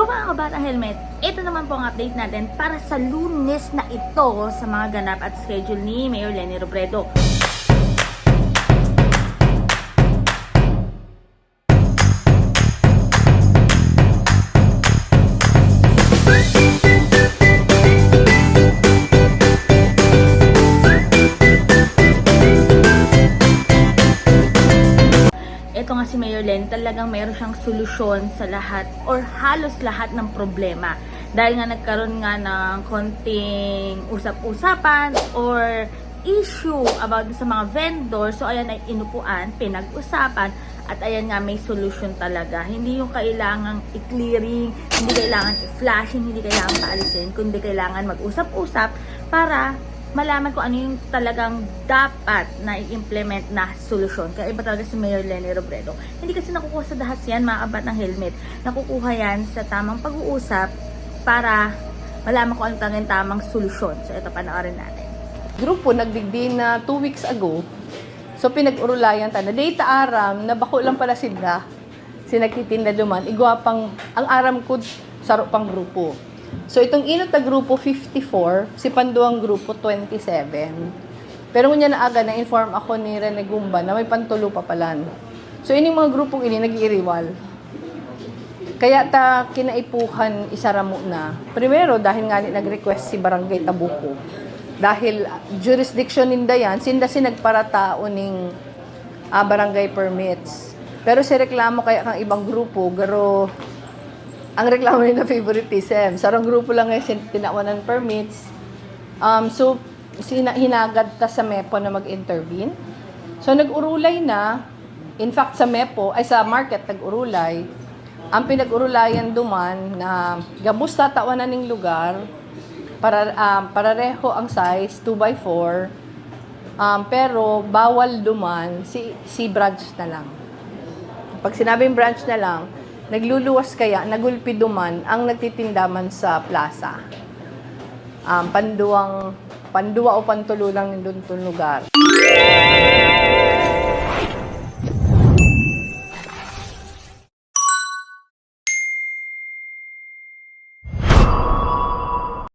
Hello mga kabata helmet! Ito naman po ang update natin para sa lunes na ito sa mga ganap at schedule ni Mayor Lenny Robredo. Ito nga si Mayor Len, talagang meron siyang solusyon sa lahat or halos lahat ng problema. Dahil nga nagkaroon nga ng konting usap-usapan or issue about sa mga vendor. So ayan ay inupuan, pinag-usapan at ayan nga may solution talaga. Hindi yung kailangang i-clearing, hindi kailangan i-flashing, hindi kailangan paalisin, kundi kailangan mag-usap-usap para malaman kung ano yung talagang dapat na i-implement na solusyon. Kaya iba talaga si Mayor Lenny Robredo. Hindi kasi nakukuha sa dahas yan, mga kabat ng helmet. Nakukuha yan sa tamang pag-uusap para malaman kung ano talagang tamang solusyon. So ito panoorin natin. grupo nagdigdi na two weeks ago. So pinag-urulayan ta na data aram na bako lang pala sila. Sinagtitinda duman igwapang ang aram ko saro pang grupo. So itong inot na grupo 54, si Panduang grupo 27. Pero ngunya na aga na inform ako ni Rene Gumba na may pantulo pa palan. So ining mga grupong ini nag-iiriwal. Kaya ta kinaipuhan isara mo na. Primero dahil nga nag-request si Barangay Tabuco. Dahil ah, jurisdiction ninda yan, sinda si nagparatao ning ah, barangay permits. Pero si reklamo kaya kang ibang grupo, garo ang reklamo nila favoritism. Sarang grupo lang ngayon sin- tinawanan permits. Um, so, sina- hinagad ta sa MEPO na mag-intervene. So, nag-urulay na. In fact, sa MEPO, ay sa market, nag-urulay. Ang pinag-urulayan duman na gabos tatawanan ng lugar, para, um, parareho ang size, 2x4, um, pero bawal duman, si, si branch na lang. Pag sinabing branch na lang, nagluluwas kaya, nagulpi duman ang nagtitindaman sa plaza. Um, panduang, panduwa o pantulo lang doon tong lugar.